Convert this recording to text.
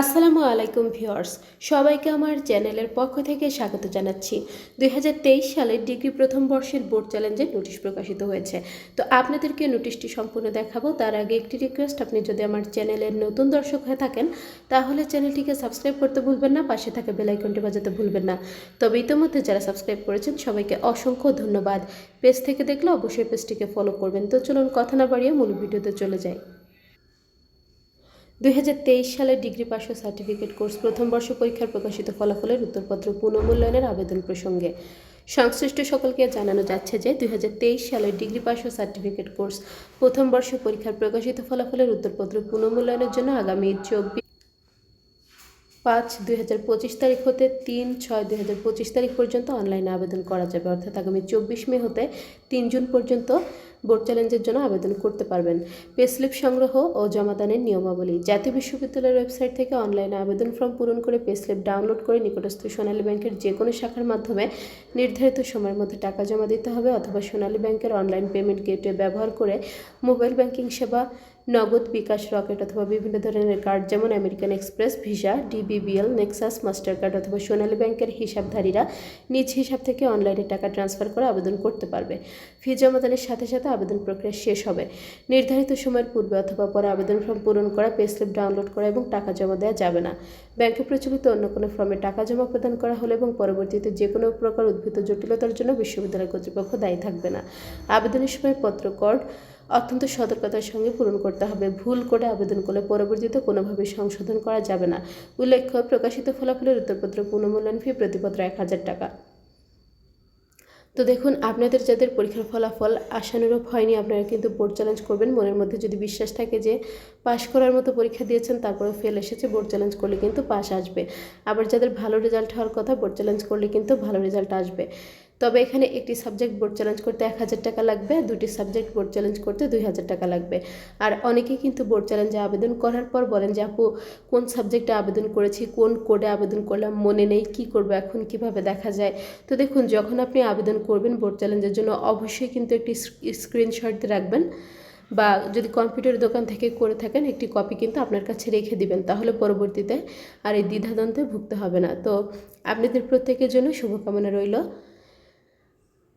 আসসালামু আলাইকুম ভিউয়ার্স, সবাইকে আমার চ্যানেলের পক্ষ থেকে স্বাগত জানাচ্ছি। দুই হাজার তেইশ সালের ডিগ্রি প্রথম বর্ষের বোর্ড চ্যালেঞ্জের নোটিশ প্রকাশিত হয়েছে। তো আপনাদেরকে নোটিশটি সম্পূর্ণ দেখাবো, তার আগে একটি রিকোয়েস্ট আপনি যদি আমার চ্যানেলের নতুন দর্শক হয়ে থাকেন, তাহলে চ্যানেলটিকে সাবস্ক্রাইব করতে ভুলবেন না, পাশে থাকা বেলাইকনটি বাজাতে ভুলবেন না। তবে ইতিমধ্যে যারা সাবস্ক্রাইব করেছেন, সবাইকে অসংখ্য ধন্যবাদ। পেজ থেকে দেখলে অবশ্যই পেজটিকে ফলো করবেন। তো চলুন কথা না বাড়িয়ে মূল ভিডিওতে চলে যাই। দুই সালে ডিগ্রি পাস ও সার্টিফিকেট কোর্স প্রথম বর্ষ পরীক্ষার প্রকাশিত ফলাফলের উত্তরপত্র পুনর্মূল্যায়নের আবেদন প্রসঙ্গে। সংশ্লিষ্ট সকলকে জানানো যাচ্ছে যে, দুই সালে ডিগ্রি পাস ও সার্টিফিকেট কোর্স প্রথম বর্ষ পরীক্ষার প্রকাশিত ফলাফলের উত্তরপত্র পুনর্মূল্যায়নের জন্য আগামী চব্বিশ পাঁচ দুই পঁচিশ তারিখ হতে তিন ছয় দুই হাজার পঁচিশ তারিখ পর্যন্ত অনলাইনে আবেদন করা যাবে। অর্থাৎ আগামী চব্বিশ মে হতে তিন জুন পর্যন্ত বোর্ড চ্যালেঞ্জের জন্য আবেদন করতে পারবেন। পে স্লিপ সংগ্রহ ও জমাদানের নিয়মাবলী। জাতীয় বিশ্ববিদ্যালয়ের ওয়েবসাইট থেকে অনলাইনে আবেদন ফর্ম পূরণ করে পে স্লিপ ডাউনলোড করে নিকটস্থ সোনালী ব্যাংকের যে কোনো শাখার মাধ্যমে নির্ধারিত সময়ের মধ্যে টাকা জমা দিতে হবে অথবা সোনালী ব্যাংকের অনলাইন পেমেন্ট গেটওয়ে ব্যবহার করে মোবাইল ব্যাংকিং সেবা নগদ বিকাশ রকেট অথবা বিভিন্ন ধরনের কার্ড, যেমন American Express, Visa, DBBL, Nexus Master card অথবা সোনালী ব্যাংকের হিসাবধারীরা নিজ হিসাব থেকে অনলাইনে টাকা ট্রান্সফার করে আবেদন করতে পারবে। ফি জমাদানের সাথে সাথে আবেদন প্রক্রিয়া শেষ হবে। নির্ধারিত সময়ের পূর্বে অথবা পরে আবেদন ফর্ম পূরণ করা পে স্লিপ ডাউনলোড করা এবং টাকা জমা দেওয়া যাবে না। ব্যাংকে প্রচলিত অন্য কোনো ফর্মে টাকা জমা প্রদান করা হলে এবং পরবর্তীতে যে কোনো প্রকার উদ্ভিদ জটিলতার জন্য বিশ্ববিদ্যালয় কর্তৃপক্ষ দায়ী থাকবে না। আবেদনের সময় পত্র কর্ড অত্যন্ত সতর্কতার সঙ্গে পূরণ করতে হবে। ভুল করে আবেদন করলে পরবর্তীতে কোনোভাবে সংশোধন করা যাবে না। উল্লেখ্য, প্রকাশিত ফলাফলের উত্তরপত্র পুনঃমূল্যায়ন ফি প্রতিপত্র এক হাজার টাকা। তো দেখুন, আপনাদের যাদের পরীক্ষার ফলাফল আশানুরূপ হয়নি, আপনারা কিন্তু বোর্ড চ্যালেঞ্জ করবেন। মনের মধ্যে যদি বিশ্বাস থাকে যে পাশ করার মতো পরীক্ষা দিয়েছেন তারপরে ফেল এসেছে, বোর্ড চ্যালেঞ্জ করলে কিন্তু পাশ আসবে। আবার যাদের ভালো রেজাল্ট হওয়ার কথা, বোর্ড চ্যালেঞ্জ করলে কিন্তু ভালো রেজাল্ট আসবে। তবে এখানে একটি সাবজেক্ট বোর্ড চ্যালেঞ্জ করতে এক হাজার টাকা লাগবে দুটি সাবজেক্ট বোর্ড চ্যালেঞ্জ করতে দুই হাজার টাকা লাগবে। আর অনেকেই কিন্তু বোর্ড চ্যালেঞ্জে আবেদন করার পর বলেন যে, আপু, কোন সাবজেক্টে আবেদন করেছি, কোন কোডে আবেদন করলাম, মনে নেই, কি করব, এখন কীভাবে দেখা যায়? তো দেখুন, যখন আপনি আবেদন করবেন বোর্ড চ্যালেঞ্জের জন্য, অবশ্যই কিন্তু একটি স্ক্রিনশট রাখবেন বা যদি কম্পিউটার দোকান থেকে করে থাকেন, একটি কপি কিন্তু আপনার কাছে রেখে দিবেন, তাহলে পরবর্তীতে আর এই দ্বিধাদ্বন্দ্বে ভুগতে হবে না। তো আপনাদের প্রত্যেকের জন্য শুভকামনা রইল।